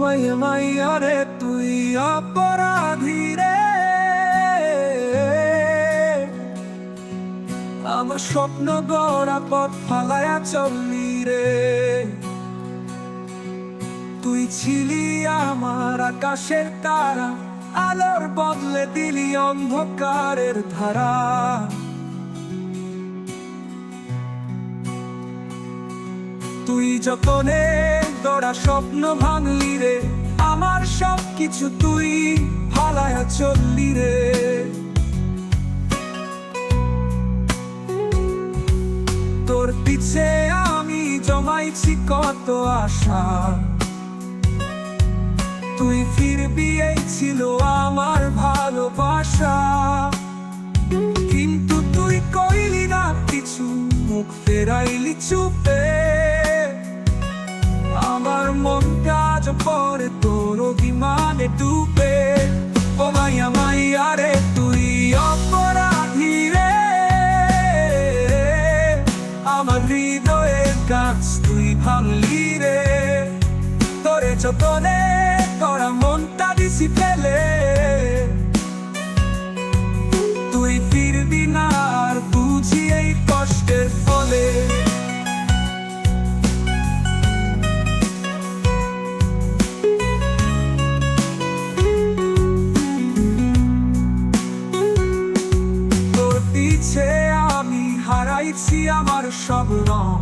মাইয়া মাইয়া রে তুই অপরাধী রে আমার স্বপ্ন গড়া পথ ফালায়া চললি রে তুই ছিলি আমার আকাশের তারা, আলোর বদলে দিলি অন্ধকারের ধারা। তুই যতনে তোরা স্বপ্ন ভাঙলি রে। আমার সব কিছু তুই ফালায়া চললি রে। তোর পিছে আমি জমাইছি কত আশা। তুই ফিরবি, এই ছিল আমার ভালোবাসা। কিন্তু তুই কইলি না, কিছু মুখ ফেরাইলি চুপে। মনটা আজ কি মানে অভিমানে ডুবে? ও মাইয়া মাইয়া রে তুই অপরাধী রে। আমার হৃদয়ের গাছ তুই ভাঙলি রে। তোরে ciotone, তোরা মনটা দিছি পে তুই হারাইছি আমার সব রং।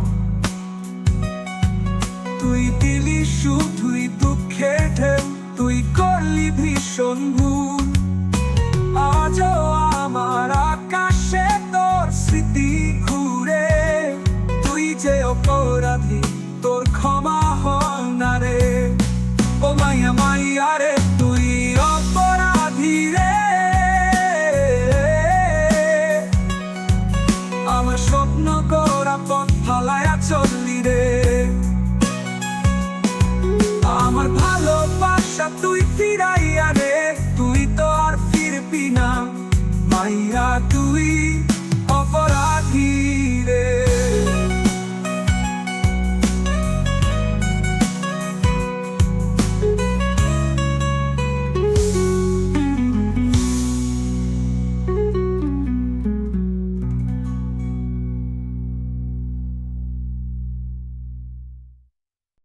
তুই দিলি শুধুই দুঃখে ঢেউ, তুই করলি ভীষণ ভুল। আজও আমার আকাশে তোর স্মৃতি ঘুরে। তুই যে অপরাধী ফালায়া চললি রে আমার